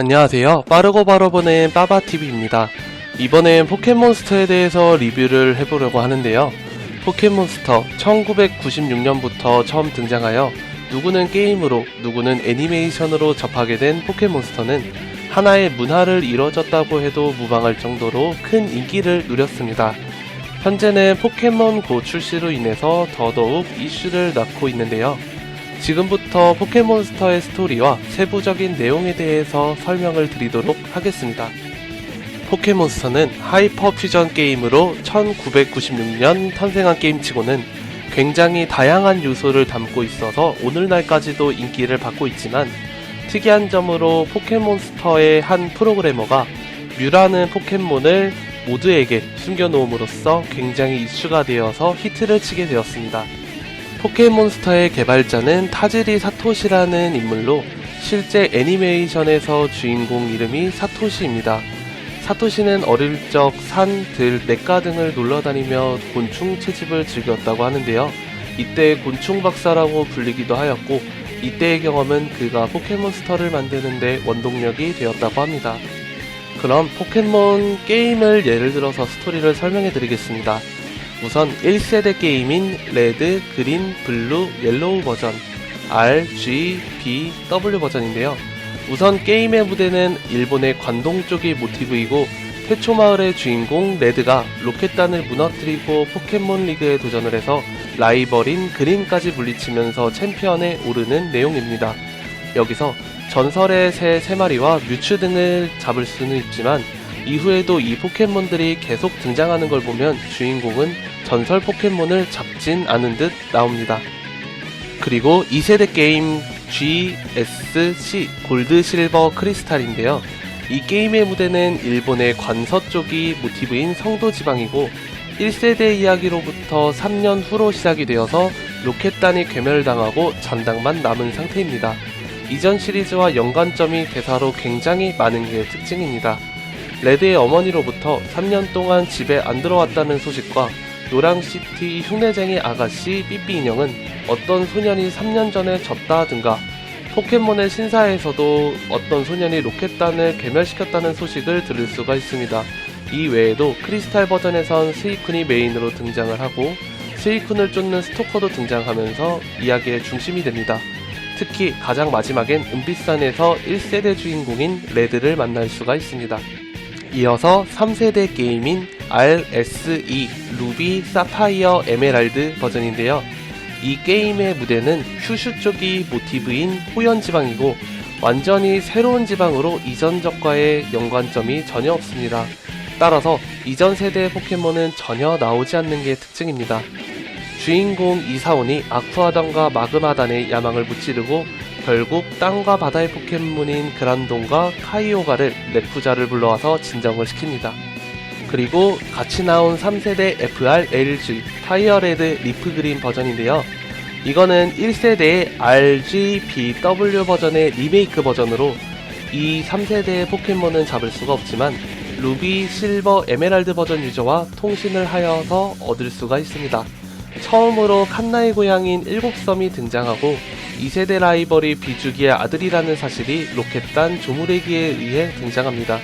안녕하세요. 빠르고 바로 보는 빠바TV입니다. 이번엔 포켓몬스터에 대해서 리뷰를 해보려고 하는데요. 포켓몬스터 1996년부터 처음 등장하여 누구는 게임으로 누구는 애니메이션으로 접하게 된 포켓몬스터는 하나의 문화를 이뤄졌다고 해도 무방할 정도로 큰 인기를 누렸습니다. 현재는 포켓몬 고 출시로 인해서 더더욱 이슈를 낳고 있는데요. 지금부터 포켓몬스터의 스토리와 세부적인 내용에 대해서 설명을 드리도록 하겠습니다. 포켓몬스터는 하이퍼 퓨전 게임으로 1996년 탄생한 게임치고는 굉장히 다양한 요소를 담고 있어서 오늘날까지도 인기를 받고 있지만 특이한 점으로 포켓몬스터의 한 프로그래머가 뮤라는 포켓몬을 모두에게 숨겨놓음으로써 굉장히 이슈가 되어서 히트를 치게 되었습니다. 포켓몬스터의 개발자는 타지리 사토시라는 인물로 실제 애니메이션에서 주인공 이름이 사토시입니다. 사토시는 어릴 적 산, 들, 냇가 등을 놀러 다니며 곤충 채집을 즐겼다고 하는데요. 이때 곤충 박사라고 불리기도 하였고 이때의 경험은 그가 포켓몬스터를 만드는데 원동력이 되었다고 합니다. 그럼 포켓몬 게임을 예를 들어서 스토리를 설명해 드리겠습니다. 우선 1세대 게임인 레드, 그린, 블루, 옐로우 버전 R, G, B, W 버전인데요. 우선 게임의 무대는 일본의 관동 쪽이 모티브이고 태초 마을의 주인공 레드가 로켓단을 무너뜨리고 포켓몬 리그에 도전을 해서 라이벌인 그린까지 물리치면서 챔피언에 오르는 내용입니다. 여기서 전설의 새 3마리와 뮤츠 등을 잡을 수는 있지만 이후에도 이 포켓몬들이 계속 등장하는 걸 보면 주인공은 전설 포켓몬을 잡진 않은 듯 나옵니다. 그리고 2세대 게임 GSC 골드 실버 크리스탈인데요. 이 게임의 무대는 일본의 관서 쪽이 모티브인 성도 지방이고 1세대 이야기로부터 3년 후로 시작이 되어서 로켓단이 괴멸당하고 잔당만 남은 상태입니다. 이전 시리즈와 연관점이 대사로 굉장히 많은 게 특징입니다. 레드의 어머니로부터 3년 동안 집에 안 들어왔다는 소식과 노랑시티 흉내쟁이 아가씨 삐삐 인형은 어떤 소년이 3년 전에 졌다든가 포켓몬의 신사에서도 어떤 소년이 로켓단을 괴멸시켰다는 소식을 들을 수가 있습니다. 이 외에도 크리스탈 버전에선 스이쿤이 메인으로 등장을 하고 스이쿤을 쫓는 스토커도 등장하면서 이야기의 중심이 됩니다. 특히 가장 마지막엔 은빛산에서 1세대 주인공인 레드를 만날 수가 있습니다. 이어서 3세대 게임인 RSE 루비 사파이어 에메랄드 버전인데요. 이 게임의 무대는 큐슈 쪽이 모티브인 호연 지방이고 완전히 새로운 지방으로 이전 적과의 연관점이 전혀 없습니다. 따라서 이전 세대의 포켓몬은 전혀 나오지 않는 게 특징입니다. 주인공 이사온이 아쿠아단과 마그마단의 야망을 무찌르고 결국 땅과 바다의 포켓몬인 그란돈과 카이오가를 레쿠자를 불러와서 진정을 시킵니다. 그리고 같이 나온 3세대 FRLG 타이어 레드 리프 그린 버전인데요. 이거는 1세대의 RGBW 버전의 리메이크 버전으로 이 3세대의 포켓몬은 잡을 수가 없지만 루비, 실버, 에메랄드 버전 유저와 통신을 하여서 얻을 수가 있습니다. 처음으로 칸나의 고향인 일곱섬이 등장하고 2세대 라이벌이 비주기의 아들이라는 사실이 로켓단 조무레기에 의해 등장합니다.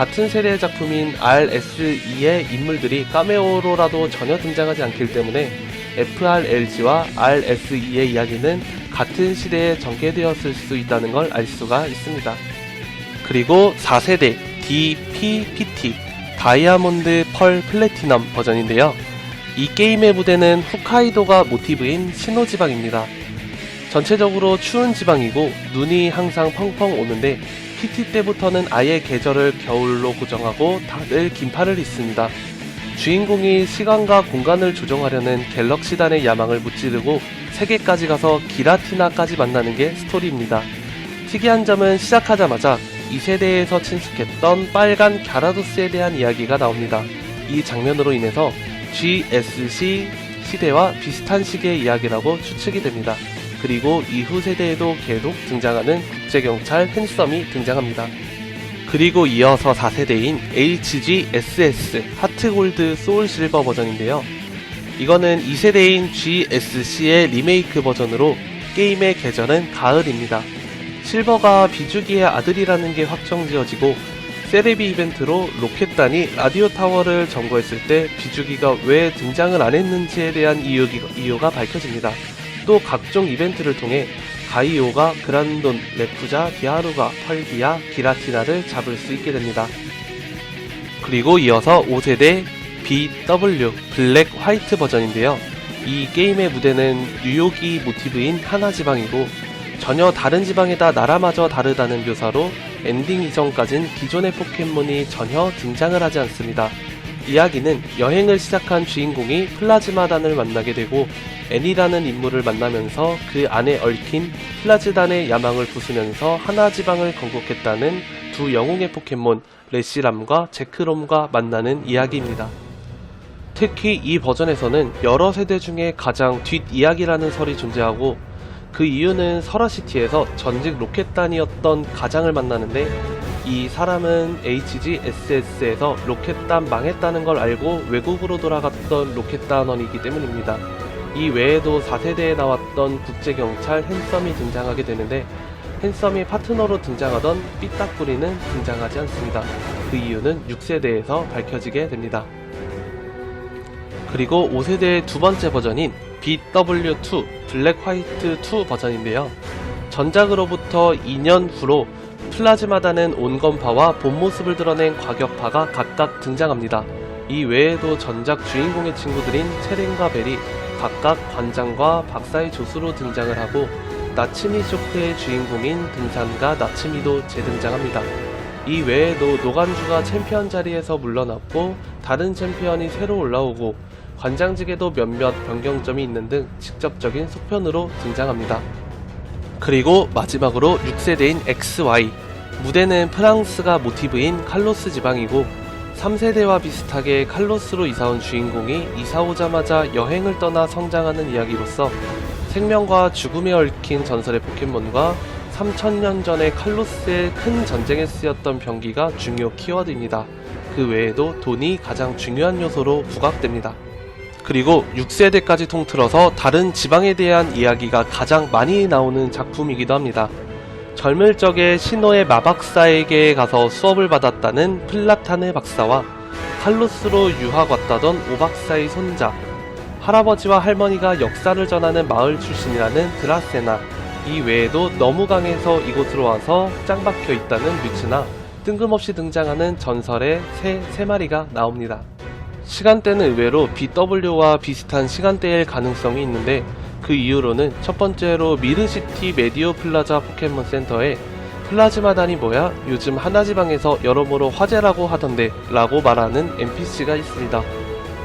같은 세대의 작품인 RSE의 인물들이 카메오로라도 전혀 등장하지 않기 때문에 FRLG와 RSE의 이야기는 같은 시대에 전개되었을 수 있다는 걸 알 수가 있습니다. 그리고 4세대 DPPT 다이아몬드 펄 플래티넘 버전인데요. 이 게임의 무대는 홋카이도가 모티브인 신호지방입니다. 전체적으로 추운 지방이고 눈이 항상 펑펑 오는데 PT 때부터는 아예 계절을 겨울로 고정하고 다들 긴팔을 입습니다. 주인공이 시간과 공간을 조정하려는 갤럭시단의 야망을 무찌르고 세계까지 가서 기라티나까지 만나는 게 스토리입니다. 특이한 점은 시작하자마자 2세대에서 친숙했던 빨간 갸라도스에 대한 이야기가 나옵니다. 이 장면으로 인해서 GSC 시대와 비슷한 시기의 이야기라고 추측이 됩니다. 그리고 이후 세대에도 계속 등장하는 국제경찰 핸섬이 등장합니다. 그리고 이어서 4세대인 HGSS 하트골드 소울실버 버전인데요. 이거는 2세대인 GSC의 리메이크 버전으로 게임의 계절은 가을입니다. 실버가 비주기의 아들이라는 게 확정지어지고 세레비 이벤트로 로켓단이 라디오 타워를 점거했을 때 비주기가 왜 등장을 안 했는지에 대한 이유, 이유가 밝혀집니다. 또 각종 이벤트를 통해 가이오가 그란돈, 레쿠자, 디아루가, 펄기아, 기라티나를 잡을 수 있게 됩니다. 그리고 이어서 5세대 BW 블랙 화이트 버전인데요. 이 게임의 무대는 뉴욕이 모티브인 하나 지방이고 전혀 다른 지방에다 나라마저 다르다는 묘사로 엔딩 이전까진 기존의 포켓몬이 전혀 등장을 하지 않습니다. 이야기는 여행을 시작한 주인공이 플라즈마단을 만나게 되고 애니라는 인물을 만나면서 그 안에 얽힌 플라즈단의 야망을 부수면서 하나 지방을 건국했다는 두 영웅의 포켓몬 레시람과 제크롬과 만나는 이야기입니다. 특히 이 버전에서는 여러 세대 중에 가장 뒷이야기라는 설이 존재하고 그 이유는 설화시티에서 전직 로켓단이었던 가장을 만나는데 이 사람은 HGSS에서 로켓단 망했다는 걸 알고 외국으로 돌아갔던 로켓단원이기 때문입니다. 이 외에도 4세대에 나왔던 국제경찰 핸섬이 등장하게 되는데 핸섬이 파트너로 등장하던 삐딱구리는 등장하지 않습니다. 그 이유는 6세대에서 밝혀지게 됩니다. 그리고 5세대의 두 번째 버전인 BW2 블랙 화이트 2 버전인데요. 전작으로부터 2년 후로 플라즈마다는 온건파와 본 모습을 드러낸 과격파가 각각 등장합니다. 이 외에도 전작 주인공의 친구들인 체린과 벨이 각각 관장과 박사의 조수로 등장을 하고 나츠미 쇼크의 주인공인 등산가 나츠미도 재등장합니다. 이 외에도 노간주가 챔피언 자리에서 물러났고 다른 챔피언이 새로 올라오고 관장직에도 몇몇 변경점이 있는 등 직접적인 속편으로 등장합니다. 그리고 마지막으로 6세대인 XY 무대는 프랑스가 모티브인 칼로스 지방이고 3세대와 비슷하게 칼로스로 이사온 주인공이 이사 오자마자 여행을 떠나 성장하는 이야기로서 생명과 죽음에 얽힌 전설의 포켓몬과 3000년 전의 칼로스의 큰 전쟁에 쓰였던 병기가 중요 키워드입니다. 그 외에도 돈이 가장 중요한 요소로 부각됩니다. 그리고 6세대까지 통틀어서 다른 지방에 대한 이야기가 가장 많이 나오는 작품이기도 합니다. 젊을 적에 신호의 마박사에게 가서 수업을 받았다는 플라타네 박사와 칼로스로 유학 왔다던 오박사의 손자, 할아버지와 할머니가 역사를 전하는 마을 출신이라는 드라세나, 이 외에도 너무 강해서 이곳으로 와서 짱 박혀 있다는 뮤츠나 뜬금없이 등장하는 전설의 새 3마리가 나옵니다. 시간대는 의외로 BW와 비슷한 시간대일 가능성이 있는데 그 이유로는 첫 번째로 미르시티 메디오 플라자 포켓몬 센터에 플라즈마단이 뭐야? 요즘 하나지방에서 여러모로 화제라고 하던데 라고 말하는 NPC가 있습니다.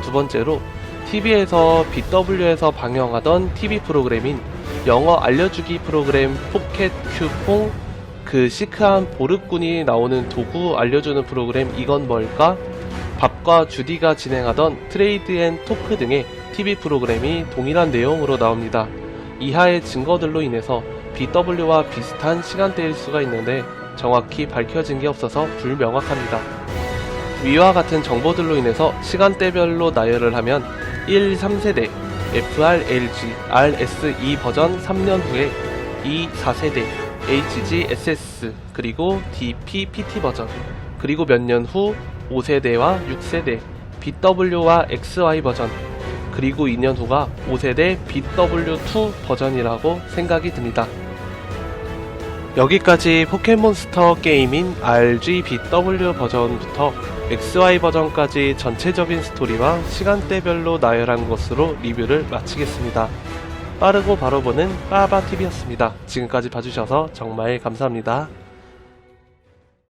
두 번째로 TV에서 BW에서 방영하던 TV 프로그램인 영어 알려주기 프로그램 포켓 큐퐁 그 시크한 보르꾼이 나오는 도구 알려주는 프로그램 이건 뭘까? 밥과 주디가 진행하던 트레이드 앤 토크 등의 TV 프로그램이 동일한 내용으로 나옵니다. 이하의 증거들로 인해서 BW와 비슷한 시간대일 수가 있는데 정확히 밝혀진 게 없어서 불명확합니다. 위와 같은 정보들로 인해서 시간대별로 나열을 하면 1, 3세대, FRLG, RSE 버전 3년 후에 2, 4세대, HG, SS, 그리고 DPPT 버전, 그리고 몇 년 후 5세대와 6세대, BW와 XY 버전, 그리고 2년 후가 5세대 BW2 버전이라고 생각이 듭니다. 여기까지 포켓몬스터 게임인 RGBW 버전부터 XY 버전까지 전체적인 스토리와 시간대별로 나열한 것으로 리뷰를 마치겠습니다. 빠르고 바로 보는 빠바TV였습니다. 지금까지 봐주셔서 정말 감사합니다.